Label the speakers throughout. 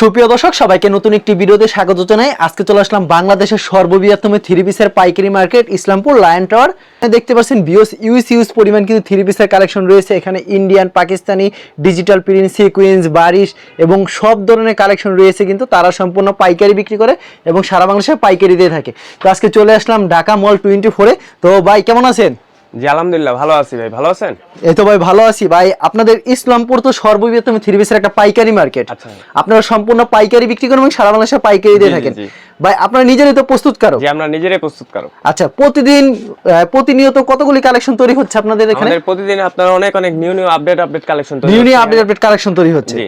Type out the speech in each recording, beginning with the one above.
Speaker 1: সুপ্রিয় দর্শক, সবাইকে নতুন একটি ভিডিওতে স্বাগত জানাই। আজকে চলে আসলাম বাংলাদেশের সর্ববৃহত্তম থ্রি পিসের পাইকারি মার্কেট, ইসলামপুর লায়ন টাওয়ার। দেখতে পাচ্ছেন বিওস ইউস ইউজ পরিমাণ কিন্তু থ্রি পিসের কালেকশন রয়েছে। এখানে Indian, Pakistani, digital print, sequence, Barish এবং সব ধরনের কালেকশন রয়েছে কিন্তু তারা সম্পূর্ণ পাইকারি বিক্রি করে এবং সারা বাংলাদেশে পাইকারি দিয়ে থাকে। তো আজকে চলে আসলাম ঢাকা মল টোয়েন্টি ফোরে তো ভাই, কেমন আছেন?
Speaker 2: জি আলহামদুলিল্লাহ ভালো আছি ভাই ভালো আছেন?
Speaker 1: এই তো ভাই ভালো আছি। ভাই আপনাদের ইসলামপুর তো সর্ববৃহত্তম থ্রি পিসের একটা পাইকারি মার্কেট
Speaker 2: আচ্ছা।
Speaker 1: আপনারা সম্পূর্ণ পাইকারি বিক্রি করেন এবং সারা বাংলাদেশে পাইকারি দিয়ে
Speaker 2: জি, জি,
Speaker 1: থাকেন। ভাই আপনারা নিজেরাই তো প্রস্তুত কারও
Speaker 2: যে আমরা নিজেরাই প্রস্তুত করো
Speaker 1: আচ্ছা প্রতিদিন প্রতিনিয়ত কতগুলি কালেকশন তৈরি হচ্ছে আপনাদের এখানে?
Speaker 2: আমাদের প্রতিদিন আপনার অনেক অনেক new new update update collection
Speaker 1: new new update update collection তৈরি হচ্ছে।
Speaker 2: জি।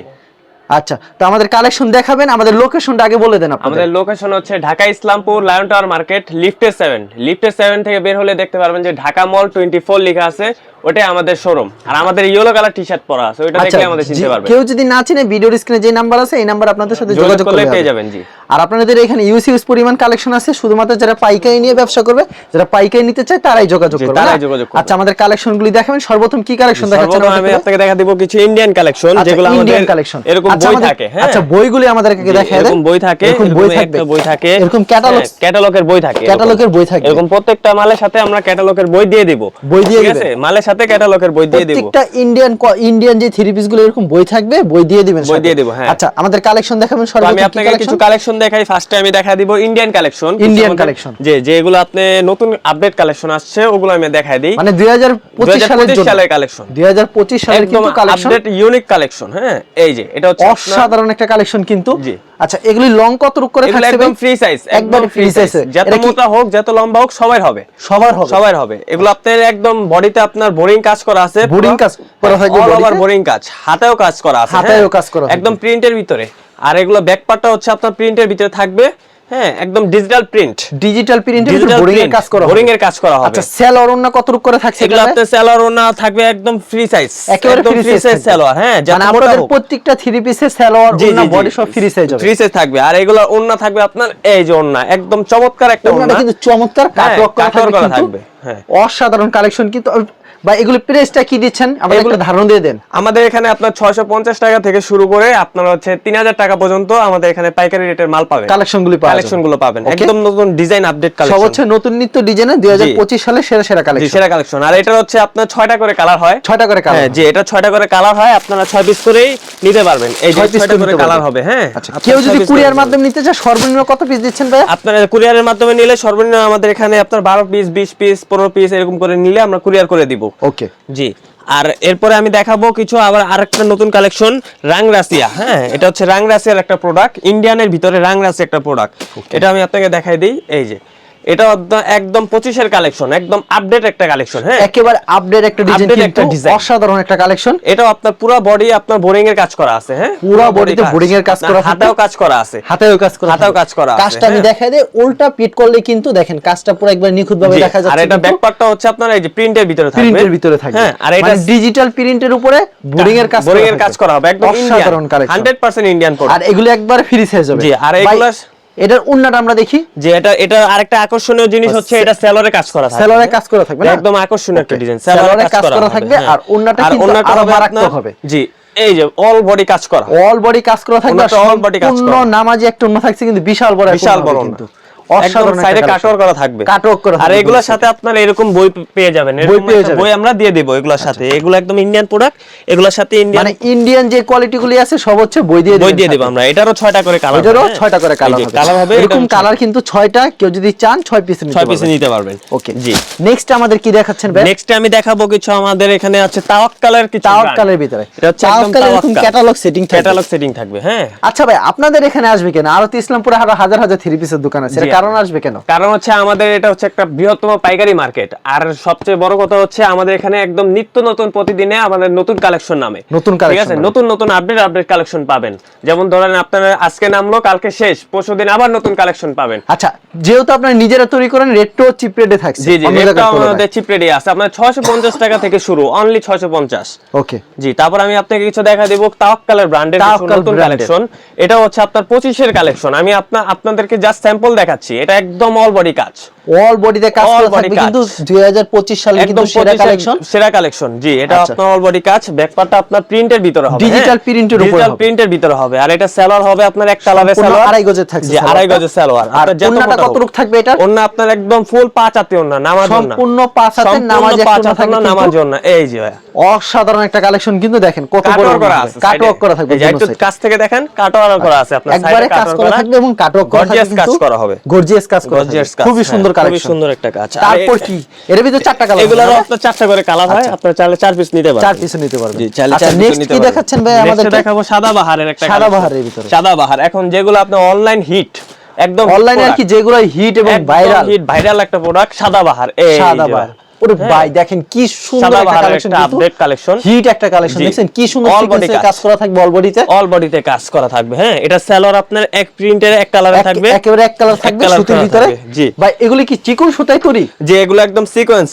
Speaker 1: আচ্ছা তো আমাদের কালেকশন দেখাবেন, আমাদের লোকেশনটা আগে বলে দেন
Speaker 2: আমাদের লোকেশন হচ্ছে Dhaka Islampur, Lion Tower market লিফটে সেভেন লিফটে সেভেন থেকে বের হলে দেখতে পারবেন যে ঢাকা মল টোয়েন্টি ফোর লেখা আছে। ওটাই আমাদের শোরুম আর আমাদের ইয়েলো কালার টি শার্ট পরা আছে ওইটা
Speaker 1: আচ্ছা
Speaker 2: দেখলে আমাদের চিনতে পারবেন
Speaker 1: কেউ যদি না চিনে ভিডিওর স্ক্রিনে যে নাম্বার আছে এই নাম্বার আপনাদের সাথে
Speaker 2: যোগাযোগ করলে পেয়ে যাবেন জি।
Speaker 1: আর আপনাদের এখানে ইউজ ইউজ পরিমাণ কালেকশন আছে শুধুমাত্র যারা পাইকারি নিয়ে ব্যবসা করবে যারা পাইকারি নিতে চায় তারাই যোগাযোগ করবে
Speaker 2: তারাই যোগাযোগ করবে।
Speaker 1: আচ্ছা আমাদের কালেকশন দেখাবেন সর্বপ্রথম কি কালেকশন দেখাচ্ছেন
Speaker 2: আমি আপনাকে দেখা দিব কিছু ইন্ডিয়ান কালেকশন
Speaker 1: আচ্ছা,
Speaker 2: যেগুলো আমাদের
Speaker 1: ইন্ডিয়ান কালেকশন
Speaker 2: এরকম
Speaker 1: আচ্ছা,
Speaker 2: বই থাকে হ্যাঁ?
Speaker 1: আচ্ছা বইগুলি আমাদেরকে দেখায় দেন
Speaker 2: এরকম বই থাকে
Speaker 1: এরকম বই থাকবে।
Speaker 2: বই থাকে।
Speaker 1: এরকম ক্যাটালগ
Speaker 2: ক্যাটালগের বই থাকে
Speaker 1: ক্যাটালগের বই থাকবে
Speaker 2: এরকম প্রত্যেকটা মালের সাথে আমরা ক্যাটালগের বই দিয়ে দিব।
Speaker 1: বই দিয়ে
Speaker 2: ঠিক? আছে মালের সাথে ক্যাটালগের বই দিয়ে দিব।
Speaker 1: প্রত্যেকটা ইন্ডিয়ান ইন্ডিয়ান যে থ্রি পিসগুলো এরকম বই থাকবে বই দিয়ে দিবেন
Speaker 2: বই দিয়ে দিব, হ্যাঁ।
Speaker 1: আচ্ছা আমাদের কালেকশন দেখাবেন
Speaker 2: তো আমি
Speaker 1: সর্বপ্রথম
Speaker 2: আপনাকে কিছু
Speaker 1: কালেকশন
Speaker 2: কালেকশন দেখাই। ফার্স্টে আমি দেখা দিব ইন্ডিয়ান কালেকশন
Speaker 1: Indian collection।
Speaker 2: যে যেগুলো আপনি নতুন আপডেট কালেকশন আসছে ওগুলো আমি দেখাই দিই।
Speaker 1: মানে 2025 সালের
Speaker 2: 2025
Speaker 1: জন্য
Speaker 2: সালের কালেকশন
Speaker 1: 2025 সালের কিন্তু কালেকশন
Speaker 2: আপডেট ইউনিক কালেকশন হ্যাঁ। এই যে এটা হচ্ছে
Speaker 1: অসাধারণ একটা কালেকশন কিন্তু।
Speaker 2: জি।
Speaker 1: আচ্ছা এগুলি লং কত রূপ করে থাকছে
Speaker 2: একদম ফ্রি সাইজ একদম
Speaker 1: ফ্রি
Speaker 2: সাইজ যত মোটা হোক যত লম্বা হোক সবার হবে।
Speaker 1: সবার হবে।
Speaker 2: সবার হবে। এগুলো আপনার একদম বডিতে আপনার বোরিং কাজ করা আছে
Speaker 1: বোরিং কাজ করা থাকে
Speaker 2: অল ওভার বোরিং কাজ। হাতেও কাজ করা আছে
Speaker 1: হাতেও
Speaker 2: হ্যাঁ?
Speaker 1: কাজ করা
Speaker 2: একদম প্রিন্টের ভিতরে। আর এগুলো ব্যাক পার্টটা হচ্ছে আপনার প্রিন্টের ভিতরে থাকবে। হ্যাঁ একদম ডিজিটাল প্রিন্ট
Speaker 1: ডিজিটাল
Speaker 2: প্রিন্ট
Speaker 1: বোরিং এর কাজ করা
Speaker 2: বোরিং এর কাজ করা হবে।
Speaker 1: আচ্ছা কত রূপ করে থাকছে
Speaker 2: এগুলো সেলার থাকবে একদম ফ্রি সাইজ
Speaker 1: একেবারে
Speaker 2: একদম ফ্রি সাইজ হ্যাঁ
Speaker 1: মানে আপনাদের প্রত্যেকটা থ্রি পিসের ওন্না বডি সব ফ্রি সাইজ হবে।
Speaker 2: ফ্রি সাইজ থাকবে। আর এগুলো ওন্না থাকবে আপনার এই যে ওন্না একদম চমৎকার একটা ওন্না
Speaker 1: কিন্তু চমৎকার
Speaker 2: হ্যাঁ,
Speaker 1: কাটওয়ার্ক করা থাকবে।
Speaker 2: হ্যাঁ।
Speaker 1: অসাধারণ কালেকশন কিন্তু বা এগুলো প্রাইসটা কি দিচ্ছেন? আমাদের একটা ধারণা দিয়ে দেন।
Speaker 2: আমাদের এখানে আপনার ছয়শো পঞ্চাশ টাকা থেকে শুরু করে আপনার হচ্ছে তিন হাজার টাকা পর্যন্ত আমাদের এখানে পাইকারি রেটের মাল পাবেন।
Speaker 1: কালেকশন গুলি পাওয়া
Speaker 2: কালেকশনগুলো পাবেন। একদম নতুন ডিজাইন আপডেট
Speaker 1: সব
Speaker 2: কালেকশন
Speaker 1: হচ্ছে নতুন নিত্য হাজার পঁচিশ সালে সেরা সেরা কালেকশন
Speaker 2: সেরা কালেকশন আর এটা হচ্ছে আপনার ছয়টা করে কালার হয়।
Speaker 1: ছয়টা করে কালার
Speaker 2: হ্যাঁ জি এটা ছয়টা করে কালার হয় আপনারা ছয় পিস করেই নিতে পারবেন। এই যে
Speaker 1: করে
Speaker 2: কালার হবে হ্যাঁ।
Speaker 1: আচ্ছা কেউ যদি কুরিয়ার মাধ্যমে নিতে চায় সর্বনিম্ন কত পিস দিচ্ছেন ভাইয়া?
Speaker 2: আপনারা কুরিয়ারের মাধ্যমে নিলে সর্বনিম্ন আমাদের এখানে আপনার বারো পিস বিশ পিস পনেরো পিস এরকম করে নিলে আমরা কুরিয়ার করে দিব।
Speaker 1: ওকে
Speaker 2: জি। আর এরপরে আমি দেখাবো কিছু আবার আরেকটা নতুন কালেকশন রাংরাসিয়া হ্যাঁ? এটা হচ্ছে রাংরাসিয়ার একটা প্রোডাক্ট ইন্ডিয়ানের ভিতরে রাং রাশি একটা প্রোডাক্ট এটা আমি আপনাকে দেখাই দিই এই যে। এটা একদম- একদম পঁচিশের কালেকশন একদম আপডেট একটা কালেকশন হ্যাঁ?
Speaker 1: একেবারে আপডেট একটা ডিজাইন
Speaker 2: একটা design।
Speaker 1: অসাধারণ একটা কালেকশন
Speaker 2: এটাও আপনার পুরো বডি আপনার বোরিং এর কাজ করা আছে হ্যাঁ?
Speaker 1: পুরা বডিতে বোরিং এর কাজ করা
Speaker 2: হাতেও কাজ করা আছে।
Speaker 1: হাতেও কাজ করা
Speaker 2: হাতেও কাজ করা আছে,
Speaker 1: কাজটা আমি
Speaker 2: হ্যাঁ।
Speaker 1: দেখাই দিই উল্টা পিট করলে কিন্তু দেখেন কাজটা পুরো একবার নিখুঁত ভাবে দেখা যাচ্ছে
Speaker 2: আর এটা। ব্যাক পার্টটা হচ্ছে আপনার এই যে প্রিন্টের ভিতরে থাকবে।
Speaker 1: প্রিন্টের ভিতরে থাকবে।
Speaker 2: হ্যাঁ আর এটা
Speaker 1: ডিজিটাল প্রিন্টের উপরে বোরিং এর কাজ
Speaker 2: বোরিং
Speaker 1: করা
Speaker 2: এর কাজ করা হবে একদম
Speaker 1: অসাধারণ কালেকশন
Speaker 2: 100% ইন্ডিয়ান
Speaker 1: আর এগুলো একবার ফ্রি সাইজ হবে
Speaker 2: জি, আর এগুলা-
Speaker 1: এটার উন্নাটা আমরা দেখি।
Speaker 2: যে এটা এটা আরেকটা আকর্ষণীয় জিনিস হচ্ছে এটা সেলরে কাজ করা থাকবে।
Speaker 1: সেলরে কাজ করা থাকবে
Speaker 2: একদম আকর্ষণীয় একটা ডিজাইন
Speaker 1: সেলরে কাজ করা থাকবে
Speaker 2: হ্যাঁ।
Speaker 1: আর উন্নাটা কিন্তু আরও মারাত্মক হবে।
Speaker 2: জি এই যে অল বডি কাজ করা।
Speaker 1: অল বডি কাজ করা থাকবে
Speaker 2: অল বডি কাজ করা।
Speaker 1: নামাজি একটা উন্না থাকছে কিন্তু বিশাল বড়
Speaker 2: বিশাল বড় কিন্তু।
Speaker 1: অসাধারণ
Speaker 2: সাইডে কাটওয়ার করা থাকবে।
Speaker 1: কাটওয়ার্ক করা
Speaker 2: আর এগুলোর সাথে আপনারা এরকম বই পেয়ে যাবেন।
Speaker 1: বই পেয়ে যাবেন।
Speaker 2: বই আমরা দিয়ে দেব এগুলোর সাথে। এগুলো একদম ইন্ডিয়ান প্রোডাক্ট এগুলোর সাথে ইন্ডিয়ান
Speaker 1: মানে ইন্ডিয়ান যে কোয়ালিটি আছে সব হচ্ছে বই দিয়ে
Speaker 2: বই দিয়ে দেব আমরা। এটারও ছয়টা করে কালার
Speaker 1: এটারও ছয়টা করে কালার হবে।
Speaker 2: কালার হবে
Speaker 1: এরকম কালার কিন্তু ছয়টা কেউ যদি চান ছয় পিস নিতে
Speaker 2: ছয় পিসে নিতে পারবেন।
Speaker 1: ওকে
Speaker 2: জি।
Speaker 1: নেক্সট আমাদের কি দেখাচ্ছেন ভাই?
Speaker 2: নেক্সট আমি দেখাবো কিছু আমাদের এখানে আছে তাওয়াক্কালের কিছু
Speaker 1: তাওয়াক্কালের ভিতরে।
Speaker 2: এটা হচ্ছে একদম তাওয়াক্কাল।
Speaker 1: ক্যাটালগ সেটিং থাকবে।
Speaker 2: ক্যাটালগ সেটিং থাকবে হ্যাঁ।
Speaker 1: আচ্ছা ভাই আপনাদের এখানে আসবে কেন? আরও তো ইসলামপুরে আরও হাজার হাজার থ্রি পিসের দোকান আছে। কারণ আসবে কেন?
Speaker 2: কারণ হচ্ছে আমাদের এটা হচ্ছে একটা বৃহত্তম পাইকারি মার্কেট। আর সবচেয়ে বড় কথা হচ্ছে আমাদের এখানে একদম নিত্য নতুন প্রতিদিনে আমাদের নতুন কালেকশন নামে।
Speaker 1: নতুন
Speaker 2: ঠিক আছে? নতুন নতুন আপডেট আপডেট কালেকশন পাবেন। যেমন ধরেন আপনার আজকে নামলো কালকে শেষ পরশুদিন আবার নতুন কালেকশন পাবেন।
Speaker 1: আচ্ছা যেহেতু আপনারা নিজেরা তৈরি করেন রেটটো চিপ রেটে থাকছে।
Speaker 2: জি জি রেটটা আমাদের চিপ রেডি আছে। আপনার ছয়শো পঞ্চাশ টাকা থেকে শুরু অনলি ছয়শো পঞ্চাশ।
Speaker 1: ওকে
Speaker 2: জি তারপর আমি আপনাকে কিছু দেখা দেব তাওয়াক্কালের ব্র্যান্ডের নতুন কালেকশন এটা হচ্ছে আপনার পঁচিশের কালেকশন আমি আপনাদেরকে জাস্ট স্যাম্পল দেখাচ্ছি। এটা একদম অল বডি কাজ।
Speaker 1: অল বডিতে কাজ করা থাকবে কিন্তু 2025 সালে কিন্তু সেরা কালেকশন
Speaker 2: সেরা কালেকশন জি এটা
Speaker 1: আচ্ছা।
Speaker 2: আপনার অল বডি কাজ ব্যাকপার্টটা আপনার প্রিন্টের ভিতরে হবে
Speaker 1: Digital print এর উপরে
Speaker 2: ডিজিটাল প্রিন্টের ভিতরে হবে আর এটা হবে আপনার এক
Speaker 1: আড়াই গজের থাকছে
Speaker 2: জি আড়াই। গজের
Speaker 1: আর ওন্নাটা কত রূপ থাকবে এটা
Speaker 2: ওন্না আপনার একদম ফুল পাঁচ হাতে ওন্না নামাজ ওন্না
Speaker 1: সম্পূর্ণ পাঁচ নামাজ একটা
Speaker 2: হাতে
Speaker 1: থাকবে
Speaker 2: নামাজ ওন্না এই যে ভাইয়া।
Speaker 1: অসাধারণ একটা কালেকশন কিন্তু দেখেন কত বড়
Speaker 2: করা আছে
Speaker 1: করা থাকবে
Speaker 2: একটু কাছ থেকে দেখেন কাটওয়ার্ক করা আছে আপনার সাইডে
Speaker 1: কাজ করা থাকবে এবং করা থাকবে
Speaker 2: গর্জিয়াস কাজ করা হবে।
Speaker 1: গর্জিয়াস কাজ করা
Speaker 2: গর্জিয়াস
Speaker 1: খুবই
Speaker 2: হ্যাঁ,
Speaker 1: সুন্দর কালেকশন।
Speaker 2: সুন্দর একটা কাজ।
Speaker 1: তারপর কি? এর ভিতরে চারটা কালার
Speaker 2: এগুলোর আপনার চারটা করে কালার হয় আপনার চাইলে চার পিস নিতে পারবেন।
Speaker 1: চার পিস নিতে পারবেন।
Speaker 2: জি চাইলে
Speaker 1: আচ্ছা
Speaker 2: চার পিস
Speaker 1: নেক্সট
Speaker 2: নিতে
Speaker 1: কি দেখাচ্ছেন ভাই আমাদের
Speaker 2: দেখাবো সাদা বাহারের একটা
Speaker 1: সাদা
Speaker 2: collection।
Speaker 1: বাহারের ভিতরে।
Speaker 2: সাদা বাহার এখন যেগুলো আপনার অনলাইন হিট একদম
Speaker 1: অনলাইনে আর কি যেগুলো হিট এবং ভাইরাল
Speaker 2: হিট ভাইরাল একটা প্রোডাক্ট সাদা বাহার। এই
Speaker 1: সাদা বার ওরে
Speaker 2: হ্যাঁ।
Speaker 1: ভাই দেখেন কি সুন্দর একটা কালেকশন
Speaker 2: একটা update
Speaker 1: হিট একটা কালেকশন
Speaker 2: জি।
Speaker 1: কি সুন্দর
Speaker 2: All body কাজ।
Speaker 1: কাজ করা থাকবে অল বডিতে
Speaker 2: অল বডিতে কাজ করা থাকবে হ্যাঁ এটা সেলর আপনার এক প্রিন্টের এক কালারে থাকবে
Speaker 1: একেবারে এক কালার থাকবে সুতির ভিতরে
Speaker 2: জি।
Speaker 1: ভাই এগুলি কি চিকন সুতায় তৈরি
Speaker 2: যে এগুলো একদম সিকোয়েন্স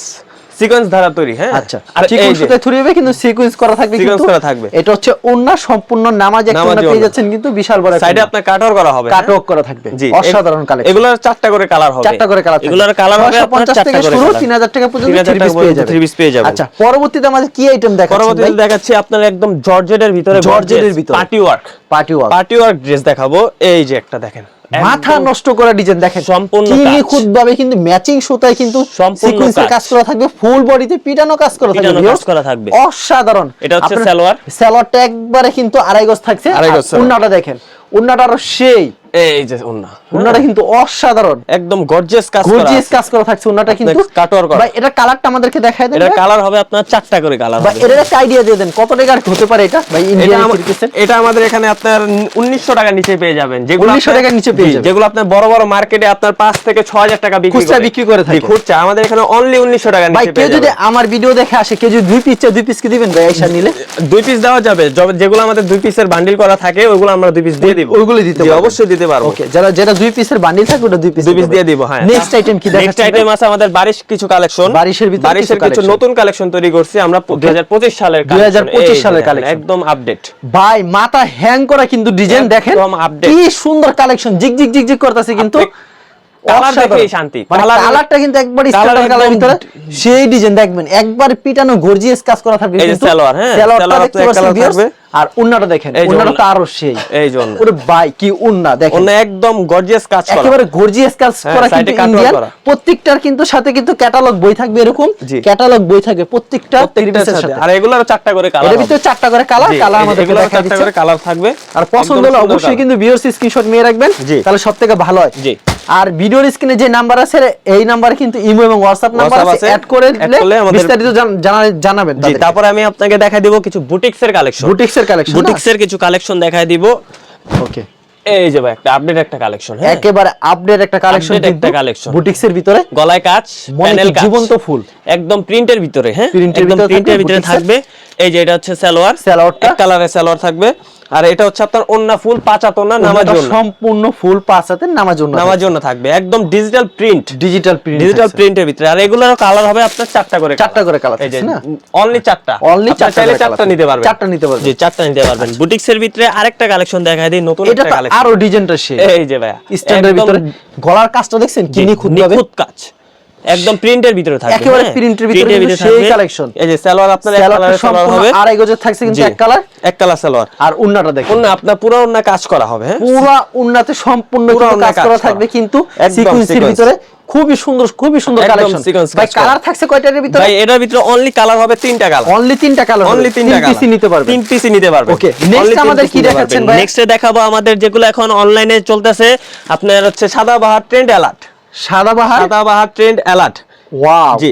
Speaker 2: সিকোয়েন্স ধারা তৈরি হ্যাঁ?
Speaker 1: আচ্ছা সুতায় হবে কিন্তু সিকোয়েন্স করা থাকবে কিন্তু
Speaker 2: করা থাকবে।
Speaker 1: এটা হচ্ছে ওন্না সম্পূর্ণ নামাজ একটা ওন্না পেয়ে যাচ্ছেন কিন্তু বিশাল বড়
Speaker 2: সাইডে আপনার করা হবে হ্যাঁ?
Speaker 1: করা থাকবে।
Speaker 2: জি
Speaker 1: অসাধারণ কালেকশন
Speaker 2: এগুলোর চারটা করে কালার হবে।
Speaker 1: চারটা করে কালার
Speaker 2: এগুলোর কালার হবে আপনার চারটা
Speaker 1: থেকে
Speaker 2: করে
Speaker 1: শুরু 3000 টাকা পর্যন্ত
Speaker 2: 3000
Speaker 1: থ্রি পিস পেয়ে যাবেন।
Speaker 2: পেয়ে যাবেন।
Speaker 1: আচ্ছা পরবর্তীতে আমাদের কি আইটেম দেখাচ্ছেন
Speaker 2: পরবর্তীতে দেখাচ্ছি আপনার একদম জর্জেটের ভিতরে
Speaker 1: জর্জেটের ভিতরে।
Speaker 2: Party work
Speaker 1: party work
Speaker 2: party work dress দেখাবো। এই যে একটা দেখেন।
Speaker 1: মাথা নষ্ট করা ডিজাইন দেখেন
Speaker 2: সম্পূর্ণ।
Speaker 1: নিখুঁত ভাবে কিন্তু ম্যাচিং সুতায় কিন্তু
Speaker 2: সম্পূর্ণ
Speaker 1: সিকোয়েন্সের
Speaker 2: কাজ।
Speaker 1: কাজ করা থাকবে ফুল বডিতে পিটানো কাজ করা থাকবে
Speaker 2: পিটানো কাজ করা থাকবে।
Speaker 1: অসাধারণ
Speaker 2: এটা হচ্ছে সালোয়ার।
Speaker 1: সালোয়ারটা একবারে কিন্তু আড়াই গজ থাকছে
Speaker 2: আড়াই
Speaker 1: আর
Speaker 2: গজ
Speaker 1: উন্নাটা দেখেন উন্নাটা আরও সেই
Speaker 2: এই যে ওন্না
Speaker 1: উন্নাটা কিন্তু অসাধারণ।
Speaker 2: একদম গর্জিয়াস কাজ করা
Speaker 1: গর্জিয়াস কাজ করা থাকছে কিন্তু।
Speaker 2: করা।
Speaker 1: ভাই এটা কালারটা আমাদেরকে দেখায় দেন
Speaker 2: এটা কালার হবে আপনার চারটা করে কালার
Speaker 1: ভাই একটা আইডিয়া দিয়ে দেন। কত টাকার হতে পারে এটা? ভাই
Speaker 2: এটা
Speaker 1: ইন্ডিয়ান
Speaker 2: এটা আমাদের এখানে আপনার উনিশশো টাকার নিচে পেয়ে যাবেন। যেগুলো
Speaker 1: 1900
Speaker 2: আপনার-
Speaker 1: নিচে পেয়ে যাবেন।
Speaker 2: যেগুলো আপনার বড় বড় মার্কেটে আপনার পাঁচ থেকে ছয় হাজার টাকা বিক্রি
Speaker 1: খুচরা বিক্রি করে থাকে।
Speaker 2: খুচরা। আমাদের এখানে অনলি উনিশশো টাকার
Speaker 1: ভাই কেউ যদি আমার ভিডিও দেখে আসে কেউ যদি দুই পিস চায় দুই পিস কি দিবেন ভাই এইসব নিলে?
Speaker 2: দুই পিস দেওয়া যাবে। যেগুলো আমাদের দুই পিসের বান্ডিল করা থাকে ওগুলো আমরা দুই পিস দিয়ে দিব।
Speaker 1: ওইগুলো দিতে।
Speaker 2: অবশ্যই দিতে পারব।
Speaker 1: ওকে যারা যেটা দুই পিসের বান্ডিল থাকবে ওটা দুই পিস
Speaker 2: দুই পিস দিয়ে দিব হ্যাঁ।
Speaker 1: নেক্সট আইটেম কি
Speaker 2: নেক্সট আইটেম আছে আমাদের বারিশ কিছু কালেকশন
Speaker 1: বারিশের ভিতরে
Speaker 2: বারিশের
Speaker 1: কিছু
Speaker 2: নতুন কালেকশন তৈরি করছি। আমরা 2025 সালের
Speaker 1: 2025 সালের কালেকশন।
Speaker 2: একদম আপডেট
Speaker 1: ভাই মাথা হ্যাং করা কিন্তু ডিজাইন দেখেন? কি সুন্দর কালেকশন জিগ জিগ জিগ জিগ করতেছে কিন্তু।
Speaker 2: কালার দেখলেই শান্তি।
Speaker 1: কালারটা কিন্তু একবার স্ট্যান্ডার্ড কালার ভিতরে। সেই ডিজাইন দেখবেন একবার পিটানো গর্জিয়াস কাজ করা থাকবে
Speaker 2: এই সালোয়ার, হ্যাঁ,
Speaker 1: সালোয়ারটা দেখতে পাচ্ছেন
Speaker 2: থাকবে।
Speaker 1: আর উন্নাটা দেখেন উন্নাটা তো আরও সেই।
Speaker 2: এই যে
Speaker 1: ওরে ভাই কি উন্না দেখেন।
Speaker 2: অন্য একদম গর্জিয়াস কাজ করা।
Speaker 1: একেবারে গর্জিয়াস কাজ করা কিন্তু ইন্ডিয়ান প্রত্যেকটার কিন্তু সাথে কিন্তু ক্যাটালগ বই থাকবে এরকম। ক্যাটালগ বই থাকবে প্রত্যেকটা
Speaker 2: প্রত্যেকটার সাথে।
Speaker 1: সাথে।
Speaker 2: আর এগুলোর চারটা করে
Speaker 1: কালারের ভিতরে চারটা করে কালার কালার আমাদের
Speaker 2: এগুলোর চারটা করে কালার থাকবে।
Speaker 1: আর পছন্দ হলে অবশ্যই। কিন্তু ভিউয়ার্স স্ক্রিনশট নিয়ে রাখবেন। তাহলে সবথেকে ভালো হয়।
Speaker 2: জি।
Speaker 1: আর ভিডিওর স্ক্রিনে যে নাম্বার আছে এই নাম্বারে কিন্তু ইমো এবং হোয়াটসঅ্যাপ নাম্বার আছে অ্যাড করে দিলে বিস্তারিত জানা- জানাবেন
Speaker 2: জি তারপরে আমি আপনাকে দেখাই দিব কিছু বুটিক্সের কালেকশন
Speaker 1: বুটিক্সের কালেকশন
Speaker 2: বুটিক্সের কিছু কালেকশন দেখাই দিব।
Speaker 1: ওকে।
Speaker 2: এই যে ভাই একটা আপডেট একটা কালেকশন হ্যাঁ?
Speaker 1: একেবারে আপডেট একটা কালেকশন
Speaker 2: একটা collection।
Speaker 1: বুটিক্সের ভিতরে
Speaker 2: গলায় কাজ প্যানেল কাজ।
Speaker 1: জীবন্ত ফুল?
Speaker 2: একদম প্রিন্টের ভিতরে হ্যাঁ? একদম
Speaker 1: ভিতরে
Speaker 2: প্রিন্টের ভিতরে থাকবে। এই যে এটা হচ্ছে সালোয়ার।
Speaker 1: সালোয়ারটা?
Speaker 2: এক কালারের সালোয়ার থাকবে। আর এটা হচ্ছে আপনার ওন্না ফুল পাঁচা তোন্না নামাজ
Speaker 1: সম্পূর্ণ ফুল পাঁচ হাতের নামাজ জন্য
Speaker 2: নামাজ ওন্না থাকবে একদম digital print
Speaker 1: digital print
Speaker 2: digital প্রিন্টের ভিতরে। আর এগুলোর কালার হবে আপনার চারটা করে
Speaker 1: চারটা করে কালার
Speaker 2: এই যে
Speaker 1: না?
Speaker 2: অনলি চারটা। আপনার
Speaker 1: চারটা
Speaker 2: চাইলে চারটা নিতে পারবেন।
Speaker 1: চারটা নিতে পারবেন।
Speaker 2: জি চারটা নিতে পারবেন। বুটিক্সের ভিতরে আরেকটা কালেকশন দেখাই দিই নতুন একটা কালেকশন
Speaker 1: আরও ডিজাইনটা সেই
Speaker 2: এই যে ভাইয়া
Speaker 1: স্ট্যান্ডার্ড ভিতরে গলার কাজটা দেখছেন? কি নিখুঁত
Speaker 2: কাজ। একদম প্রিন্টের ভিতরে থাকবে
Speaker 1: একেবারে
Speaker 2: হ্যাঁ?
Speaker 1: প্রিন্টের ভিতরে
Speaker 2: ভিতরে
Speaker 1: সেই কালেকশন।
Speaker 2: এই যে সালোয়ার আপনার এক কালারের সালোয়ার হবে।
Speaker 1: আড়াই গজের থাকছে কিন্তু এক কালার।
Speaker 2: এক কালার সালোয়ার।
Speaker 1: আর উন্নাটা দেখেন।
Speaker 2: ওন্না আপনার পুরো ওন্না কাজ করা হবে হ্যাঁ।
Speaker 1: পুরা উন্নাতে সম্পূর্ণ
Speaker 2: পুরা
Speaker 1: কাজ করা। থাকবে কিন্তু সিকোয়েন্সের ভিতরে। খুবই সুন্দর খুবই সুন্দর কালেকশন। ভাই কালার থাকছে কয়টার ভিতরে?
Speaker 2: ভাই এটার ভিতরে অনলি কালার হবে তিনটা কালার
Speaker 1: অনলি তিনটা কালার
Speaker 2: অনলি তিনটা কালার
Speaker 1: পিসি নিতে পারবে
Speaker 2: তিন পিসি নিতে পারবে
Speaker 1: ওকে next আমাদের কি দেখাচ্ছেন ভাই?
Speaker 2: নেক্সটে দেখাবো আমাদের যেগুলো এখন অনলাইনে চলতেছে। আপনার হচ্ছে সাদা বাহার ট্রেন্ড অ্যালার্ট সাদাবাহার? সাদাবাহার ট্রেন্ড অ্যালার্ট
Speaker 1: ওয়াও
Speaker 2: জি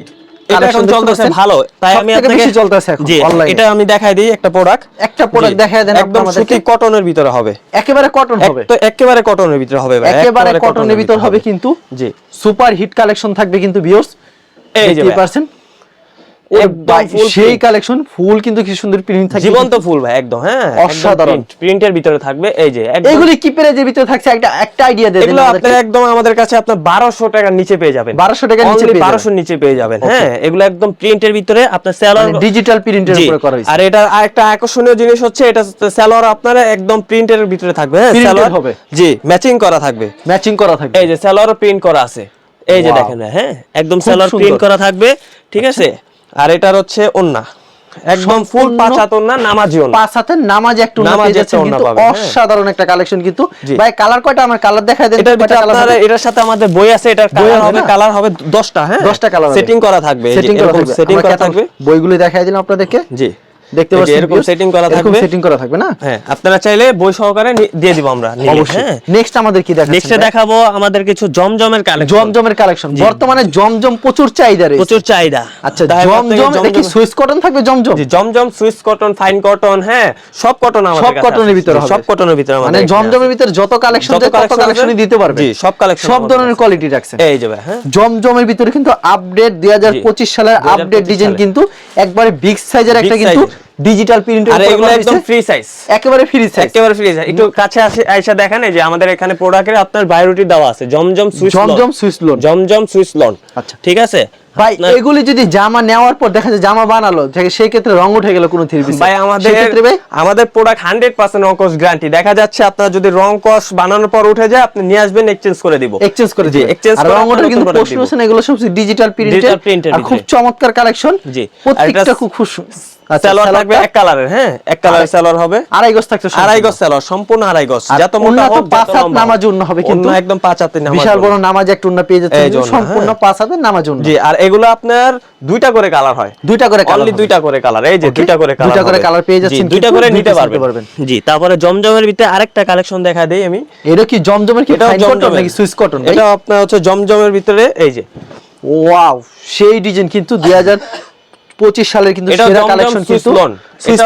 Speaker 2: এটা এখন চলতেছে ভালো তাই আমি আপনাকে
Speaker 1: চলতেছে এখন অনলাইন
Speaker 2: এটা আমি দেখাই দিই একটা প্রোডাক্ট
Speaker 1: একটা প্রোডাক্ট দেখাই দেন
Speaker 2: একদম সুতি কটনের ভিতরে হবে।
Speaker 1: একেবারে কটন হবে।
Speaker 2: তো একেবারে কটনের ভিতরে হবে ভাই
Speaker 1: একেবারে কটনের ভিতর হবে কিন্তু
Speaker 2: জি।
Speaker 1: সুপার হিট কালেকশন থাকবে কিন্তু ভিউয়ার্স
Speaker 2: 80%
Speaker 1: সেই কালেকশন ফুল কিন্তু কি সুন্দর প্রিন্ট থাকবে।
Speaker 2: জীবন্ত ফুল ভাই একদম হ্যাঁ
Speaker 1: অসাধারণ।
Speaker 2: প্রিন্টের ভিতরে থাকবে এই যে
Speaker 1: এগুলি কি প্রাইজের ভিতরে থাকছে? একটা একটা আইডিয়া দিয়ে
Speaker 2: এগুলো
Speaker 1: আমাদেরকে।
Speaker 2: একদম আমাদের কাছে আপনার 1200 টাকার নিচে পেয়ে যাবেন।
Speaker 1: 1200 টাকার নিচে পেয়ে
Speaker 2: 1200 নিচে পেয়ে যাবেন হ্যাঁ এগুলো একদম প্রিন্টের ভিতরে আপনার সেলর
Speaker 1: ডিজিটাল প্রিন্টের উপরে করা হয়েছে।
Speaker 2: আর এটা আরেকটা আকর্ষণীয় জিনিস হচ্ছে এটা সেলর আপনার একদম প্রিন্টের ভিতরে থাকবে হ্যাঁ সেলর
Speaker 1: হবে।
Speaker 2: জি ম্যাচিং করা থাকবে।
Speaker 1: ম্যাচিং করা থাকবে।
Speaker 2: এই যে সেলর প্রিন্ট করা আছে। এই যে দেখেন হ্যাঁ একদম সেলর প্রিন্ট করা থাকবে ঠিক আছে? আর এটার হচ্ছে ওন্না। একদম ফুল
Speaker 1: সম্পূর্ণ
Speaker 2: না হাত ওন্না নামাজি ওন্না।
Speaker 1: পাঁচ হাতে নামাজ একটু না
Speaker 2: নামাজ
Speaker 1: কিন্তু
Speaker 2: হ্যাঁ।
Speaker 1: অসাধারণ একটা কালেকশন কিন্তু। ভাই কালার কয়টা? আমার কালার দেখায় দেন এটা
Speaker 2: ভিতরে
Speaker 1: colour
Speaker 2: এটার সাথে আমাদের বই আছে এটার কালার হবে কালার হবে 10টা হ্যাঁ।
Speaker 1: 10টা কালার
Speaker 2: সেটিং করা থাকবে
Speaker 1: সেটিং করা থাকবে। বইগুলো দেখায় দিলাম আপনাদেরকে।
Speaker 2: জি।
Speaker 1: দেখতে পাচ্ছেন
Speaker 2: এরকম setting করা থাকবে।
Speaker 1: সেটিং করা থাকবে না?
Speaker 2: হ্যাঁ আপনারা চাইলে বই সহকারে দিয়ে দিব আমরা
Speaker 1: অবশ্যই।
Speaker 2: হ্যাঁ।
Speaker 1: নেক্সট আমাদের কি দেখাচ্ছেন
Speaker 2: নেক্সটে দেখাবো আমাদের কিছু জমজমের কালেকশন
Speaker 1: জমজমের কালেকশন বর্তমানে জমজম প্রচুর চাহিদা রয়েছে।
Speaker 2: প্রচুর চাহিদা।
Speaker 1: আচ্ছা জমজম কি সুইস কটন থাকবে জমজম?
Speaker 2: জি Zamzam Swiss cotton fine cotton হ্যাঁ সব কটন আমাদের
Speaker 1: সব কটনের। ভিতরে হবে।
Speaker 2: সব কটনের ভিতরে
Speaker 1: মানে জমজমের ভিতরে যত কালেকশন
Speaker 2: যত
Speaker 1: কালেকশনই দিতে পারবে।
Speaker 2: জি, সব কালেকশন
Speaker 1: সব ধরনের কোয়ালিটি রাখছে
Speaker 2: এই যে ভাই, হ্যাঁ।
Speaker 1: জমজমের ভিতরে কিন্তু আপডেট দুই হাজার পঁচিশ সালের আপডেট ডিজাইন কিন্তু একবারে বিগ সাইজের একটা কিন্তু ডিজিটাল প্রিন্টের
Speaker 2: আর এগুলো একদম ফ্রি সাইজ
Speaker 1: একেবারে ফ্রি সাইজ
Speaker 2: একেবারে ফ্রি সাইজ একটু কাছে আসে আইসা দেখেন এই যে আমাদের এখানে প্রোডাক্টের আপনার বায়োরিটি দেওয়া আছে Zamzam Swiss
Speaker 1: Zamzam Swiss lawn
Speaker 2: Zamzam Swiss lawn
Speaker 1: আচ্ছা।
Speaker 2: ঠিক আছে?
Speaker 1: ভাই এগুলি যদি জামা নেওয়ার পর দেখা যায় জামা বানালো সেই ক্ষেত্রে রং উঠে গেল কোনো থ্রি পিস
Speaker 2: ভাই আমাদের
Speaker 1: ক্ষেত্রে ভাই?
Speaker 2: আমাদের প্রোডাক্ট হান্ড্রেড পার্সেন্ট রং কস গ্যারান্টি দেখা যাচ্ছে আপনার যদি রং কস বানানোর পর উঠে যায় আপনি নিয়ে আসবেন এক্সচেঞ্জ করে দিব।
Speaker 1: এক্সচেঞ্জ করে
Speaker 2: জি, exchange
Speaker 1: আর রং ওঠার কিন্তু
Speaker 2: নতুন product
Speaker 1: প্রশ্ন
Speaker 2: দিব।
Speaker 1: আছে না এগুলো সব ডিজিটাল প্রিন্টেড আর খুব চমৎকার কালেকশন
Speaker 2: জি।
Speaker 1: প্রত্যেকটা খুব খুব
Speaker 2: সেলর থাকবে এক কালারের হ্যাঁ? এক কালারের সেলর হবে।
Speaker 1: আড়াই গজ থাকছে
Speaker 2: আড়াই গজ সেলর সম্পূর্ণ আড়াই গজ। যত মোটা
Speaker 1: ওড়না পাঁচ হাত নামাজ
Speaker 2: হোক।
Speaker 1: হবে কিন্তু।
Speaker 2: একদম পাঁচ হাতে নামাজ
Speaker 1: বিশাল বড় নামাজ একটা উন্না পেয়ে যাচ্ছে
Speaker 2: এই যে ওড়না,
Speaker 1: সম্পূর্ণ
Speaker 2: হ্যাঁ।
Speaker 1: পাঁচ হাতের নামাজ উন্না
Speaker 2: জি আর এগুলো আপনার দুইটা করে কালার হয়।
Speaker 1: দুইটা করে colour
Speaker 2: অনলি দুইটা করে কালার এই যে দুইটা করে কালার
Speaker 1: দুইটা করে colour পেয়ে যাচ্ছেন
Speaker 2: দুইটা করে নিতে পারবেন।
Speaker 1: পারবেন।
Speaker 2: জি তারপরে জমজমের ভিতরে আরেকটা কালেকশন দেখা দেই আমি।
Speaker 1: এটা কি জমজমের কি ফাইন নাকি সুইস কটন
Speaker 2: এটা আপনার হচ্ছে জমজমের ভিতরে এই যে।
Speaker 1: ওয়াও সেই ডিজাইন কিন্তু 2025 সালের কিন্তু সেরা
Speaker 2: জমজম
Speaker 1: কালেকশন কিন্তু
Speaker 2: Zamzam Swiss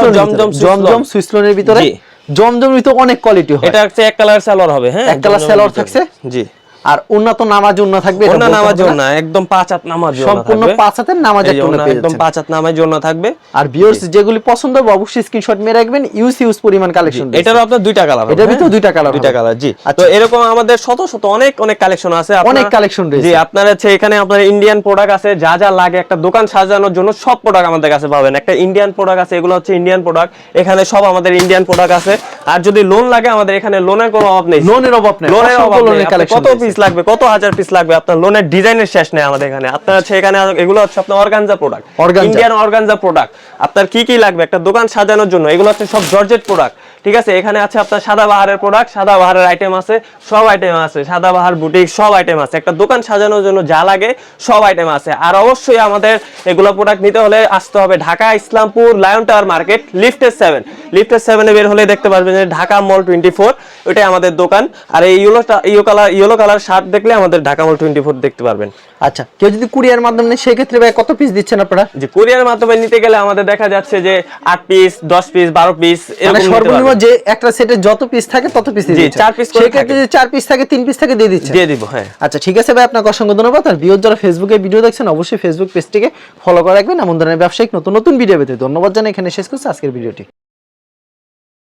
Speaker 1: Zamzam
Speaker 2: loan।
Speaker 1: Swiss লোনের ভিতরে
Speaker 2: জি।
Speaker 1: জমজমের ভিতরে অনেক কোয়ালিটি হয়
Speaker 2: এটা হচ্ছে এক কালার সালোয়ার হবে হ্যাঁ
Speaker 1: এক কালার
Speaker 2: সেলর
Speaker 1: সালোয়ার থাকছে?
Speaker 2: জি
Speaker 1: আর উন্নত নামাজ উন্না থাকবে
Speaker 2: ওনা
Speaker 1: বলতে
Speaker 2: জন্য একদম পাঁচ হাত নামার জন্য
Speaker 1: সম্পূর্ণ পাঁচ হাতের নামাজ উন্না
Speaker 2: একদম পাঁচ হাত নামার জন্য থাকবে।
Speaker 1: আর ভিউয়ার্স যেগুলি পছন্দ হবে অবশ্যই স্ক্রিনশট মেরে রাখবেন ইউজ ইউজ পরিমাণ কালেকশন
Speaker 2: এটারও আপনার দুইটা কালার
Speaker 1: এটার ভিতরে দুইটা colour
Speaker 2: দুইটা কালার জি।
Speaker 1: আচ্ছা।
Speaker 2: তো এরকম আমাদের শত শত অনেক অনেক কালেকশন আছে।
Speaker 1: অনেক collection রয়েছে।
Speaker 2: জি আপনার হচ্ছে এখানে আপনার ইন্ডিয়ান প্রোডাক্ট আছে যা যা লাগে একটা দোকান সাজানোর জন্য সব প্রোডাক্ট আমাদের কাছে পাবেন। একটা ইন্ডিয়ান প্রোডাক্ট আছে এগুলো হচ্ছে ইন্ডিয়ান প্রোডাক্ট এখানে সব আমাদের ইন্ডিয়ান প্রোডাক্ট আছে। আর যদি লোন লাগে আমাদের এখানে লোনের কোনো অভাব নেই।
Speaker 1: লোনের অভাব নেই
Speaker 2: লোনের অভাব নেই।
Speaker 1: কালেকশন
Speaker 2: কত পিস লাগবে? কত হাজার পিস লাগবে? আপনার লোনের ডিজাইনের শেষ নেই আমাদের এখানে। আপনার হচ্ছে এখানে এগুলো হচ্ছে আপনার organza product. Indian organza product আপনার কি কি লাগবে? একটা দোকান সাজানোর জন্য। এগুলো হচ্ছে সব জর্জেট প্রোডাক্ট ঠিক আছে এখানে আছে আপনার সাদা বাহারের প্রোডাক্ট সাদা বাহারের আইটেম আছে সব আইটেম আছে সাদা বাহার বুটিক সব আইটেম আছে। একটা দোকান সাজানোর জন্য যা লাগে সব আইটেম আছে। আর অবশ্যই আমাদের এগুলো প্রোডাক্ট নিতে হলে আসতে হবে Dhaka Islampur lion tower market লিফটের সেভেন লিফটের সেভেনে বের হলে দেখতে পারবেন যে ঢাকা মল টোয়েন্টি ফোর ওইটাই আমাদের দোকান। আর এই yellow yellow colour yellow colour shirt দেখলে আমাদের ঢাকা মল টোয়েন্টি ফোর দেখতে পারবেন।
Speaker 1: আচ্ছা কেউ যদি কুরিয়ার মাধ্যমে নেয় সেই ক্ষেত্রে ভাই কত পিস দিচ্ছেন আপনারা?
Speaker 2: যে কুরিয়ার মাধ্যমে নিতে গেলে আমাদের দেখা যাচ্ছে যে আট পিস দশ পিস বারো পিস
Speaker 1: মানে সর্বনিম্ন যে একটা সেটে যত পিস থাকে তত পিস দিয়ে
Speaker 2: চার পিস করে থাকে।
Speaker 1: যদি চার পিস থাকে তিন পিস থাকে দিয়ে দিচ্ছে।
Speaker 2: দিয়ে দিব হ্যাঁ।
Speaker 1: আচ্ছা ঠিক আছে ভাই আপনাকে অসংখ্য ধন্যবাদ। আর ভিউর যারা ফেসবুকে ভিডিও দেখছেন অবশ্যই ফেসবুক পেজটিকে ফলো করে রাখবেন। এমন ধরনের ব্যবসায়িক নতুন নতুন ভিডিও পেতে ধন্যবাদ জানাই। এখানে শেষ করছি আজকের ভিডিওটি